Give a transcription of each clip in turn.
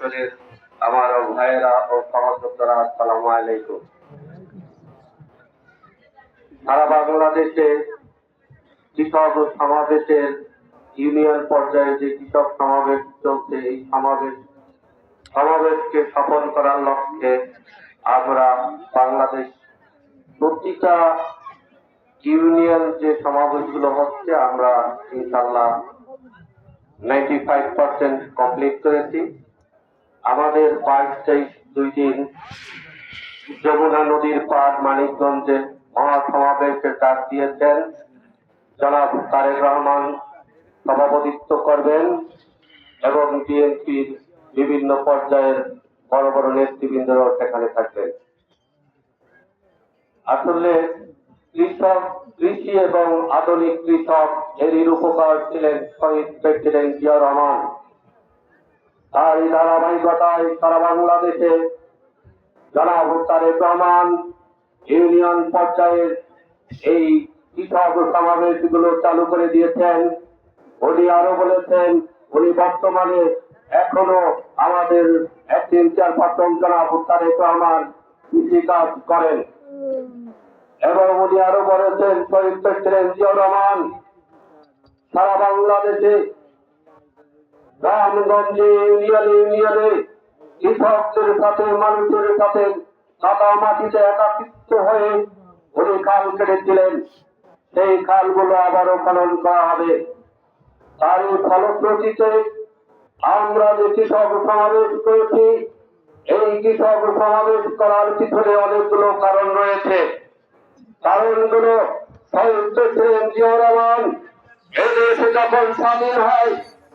অঞ্চলের আমার ভাইয়েরা ও সহযোদ্ধারা, আসসালামু আলাইকুম। সারা বাংলাদেশে কৃষক ও সমাবেশের ইউনিয়ন পর্যায়ে যে কৃষক সমাবেশ চলছে, এই সমাবেশ, সমাবেশকে সফল করার লক্ষ্যে আমরা বাংলাদেশ প্রতিটা ইউনিয়ন যে সমাবেশগুলো হচ্ছে, আমরা ইনশাল্লাহ নাইনটি ফাইভ পার্সেন্ট কমপ্লিট করেছি। আমাদের বাইশ তেইশ দুই দিন যমুনা নদীর পার মানিকগঞ্জে মহাসমাবেশের ডাক দিয়েছেন। জনাব তারেক রহমান সভাপতিত্ব করবেন এবং বিএনপির বিভিন্ন পর্যায়ের বড় বড় নেতৃবৃন্দরাও সেখানে থাকবেন। আসলে কৃষক, কৃষি এবং আধুনিক কৃষক এরই উপকার ছিলেন শহীদ প্রেসিডেন্ট জিয়া রহমান। তার এই ধারাবাহিকতায় সারা বাংলাদেশে জনাব তারেক রহমান, ইউনিয়ন পর্যায়ের এই কৃষক সমাবেশগুলো চালু করে দিয়েছেন। উনি আরও বলেছেন, উনি বর্তমানে এখনও আমাদের একদিন চেয়ারপারসন জনাব তারেক রহমান কৃষিকাজ করেন। এবং উনি আরও বলেছেন, শহীদ রহমান, সারা বাংলাদেশে গ্রামগঞ্জে ইউনিয়নে ইউনিয়নে কৃষকদের সাথে মানুষের সাথে সাদা মাটিতে একাকৃত হয়ে উনি খাল কেটেছিলেন। সেই খালগুলো আবারও খনন করা হবে। তার ফলশ্রুতিতে আমরা যে কৃষক সমাবেশ করেছি, এই কৃষক সমাবেশ করার পিছনে অনেকগুলো কারণ রয়েছে। কারণগুলো শহীদ ছিলেন জিয়া রহমান। এই দেশে যখন স্বাধীন হয়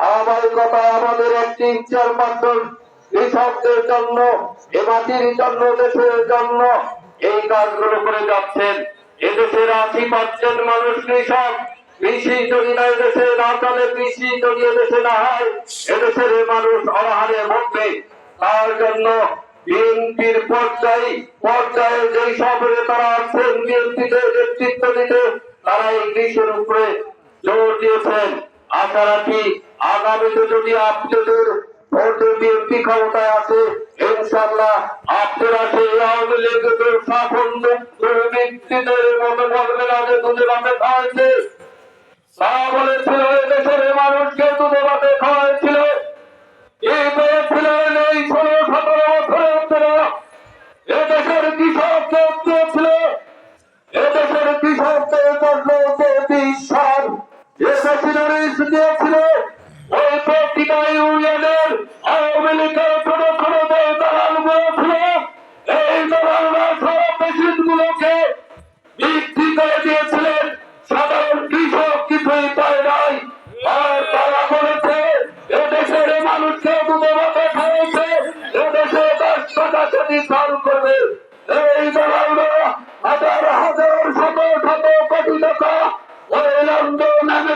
ধারাবাহিকতায় আমাদের একটি চেয়ারপারসন কৃষকদের জন্য এ মাটির জন্য, দেশের জন্য এই কাজগুলো করে যাচ্ছেন। এদেশের আশি পার্সেন্ট মানুষ কৃষক। কৃষি যদি না এদেশে না চলে, কৃষি যদি এদেশে না হয়, এদেশের মানুষ অনাহারে মরবে তার জন্য বিএনপির পর্যায়ে পর্যায়ে যেই সব নেতারা আছেন বিএনপিতে নেতৃত্ব দিতে তারা এই কৃষির উপরে জোর দিয়েছেন। আশা রাখি আগামীতে যদি আপনাদের ভোটে বিএনপি ক্ষমতায় আছে ইনশাল্লাহ আপনারা সেই আওয়ামী লীগের এসেছিলারিস দিয়েছিল ওই প্রতিটা ইউনিয়নের সাধারণ কৃষক কিছুই নাই। আর তারা বলেছে, এদেশের মানুষকে দুধে ভাতে খাওয়াইছে, এদেশে দশ টাকা যদি চাল করবে এই দালালরা হাজার হাজার শত শত কোটি টাকা ওই লন্ডন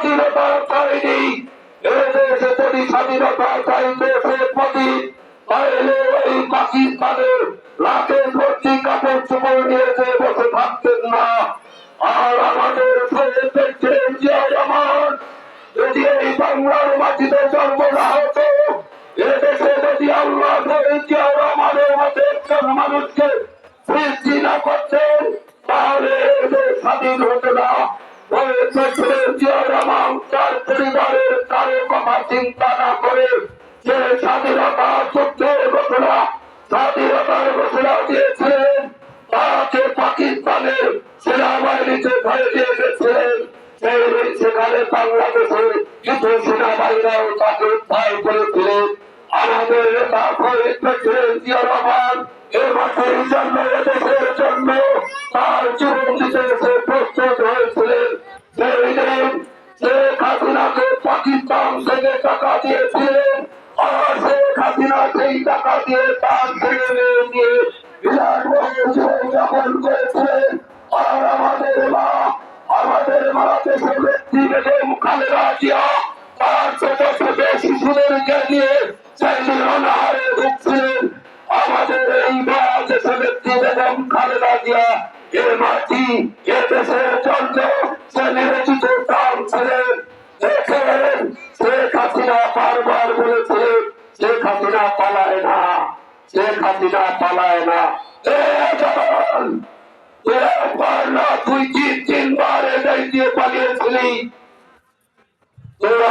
স্বাধীনতা চাইনি এদেশে যদি স্বাধীনতা চাইতে শেখ মুজিব তাহলে এই পাকিস্তানের লাখে ভর্তি কাপড় চোপড় নিয়েছে বসে থাকতেন না। আর আমাদের জিয়া যদি এই বাংলার মাটিতে জন্ম না হতো এদেশে যদি আল্লাহ রহমানের মতো একজন মানুষকে সৃষ্টি না করতেন, তাহলে স্বাধীন হতো না। তার পরিবারের কারও কথা চিন্তা না করে যে স্বাধীনতা যুদ্ধের সারা স্বাধীনতার ঘোষণা দিয়েছিলেন তাকে পাকিস্তানের সেনাবাহিনীতে ভয় দিয়ে গেছিলেন সেখানে বাংলাদেশের কিছু সেনাবাহিনীরাও তাকে উদ্ধার করেছিলেন আমাদের নেতা শহীদ প্রেসিডেন্ট জিয়া রহমান এ মাসের জন্য এদেশের জন্য তার জীবন দিতে সে প্রস্তুত হয়েছিলেন সেই দিন শেখ হাসিনাকে পাকিস্তান থেকে টাকা দিয়েছিলেন আর শেখ হাসিনা সেই টাকা দিয়ে তার ছেলে মেয়ে নিয়ে বিরাট বড় জীবন যাপন করেছিলেন আর আমাদের মা আমাদের মা দেশের ব্যক্তি বেগম খালেদা জিয়া তার ছোট ছোট শিশুদেরকে নিয়ে সেই অনাহারে ভুগছিলেন আমাদের এই মা দেশের বেগম খালেদা জিয়া এ মাটি এ দেশের জন্য সে নিবেদিত প্রাণ ছিলেন দেখেন শেখ হাসিনা বারবার বলেছিলেন শেখ হাসিনা পালায় না শেখ হাসিনা পালায় না। তুই তিন, তিনবার এটাই দিয়ে পালিয়েছিলি। তোরা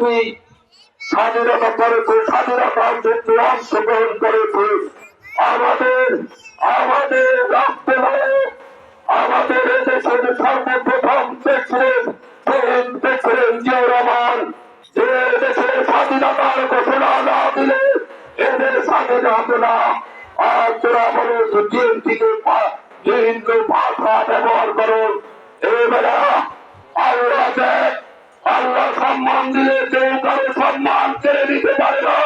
তুই স্বাধীনতা করেছে স্বাধীনতার যুদ্ধে অংশগ্রহণ করেছে। আমাদের আমাদের হবে আমাদের এদেশের সর্বপ্রথম শহীদ প্রেসিডেন্ট জিয়া রহমান। যে দেশের স্বাধীনতার ঘোষণা না দিলে এদের স্বাধীন না। আর তোরা বলো বিএনপিকে বিভিন্ন ভাষা ব্যবহার করো এবেলা আল্লাহ আল্লাহ সম্মান দিলে কেউ কারও সম্মান কেড়ে নিতে পারে না।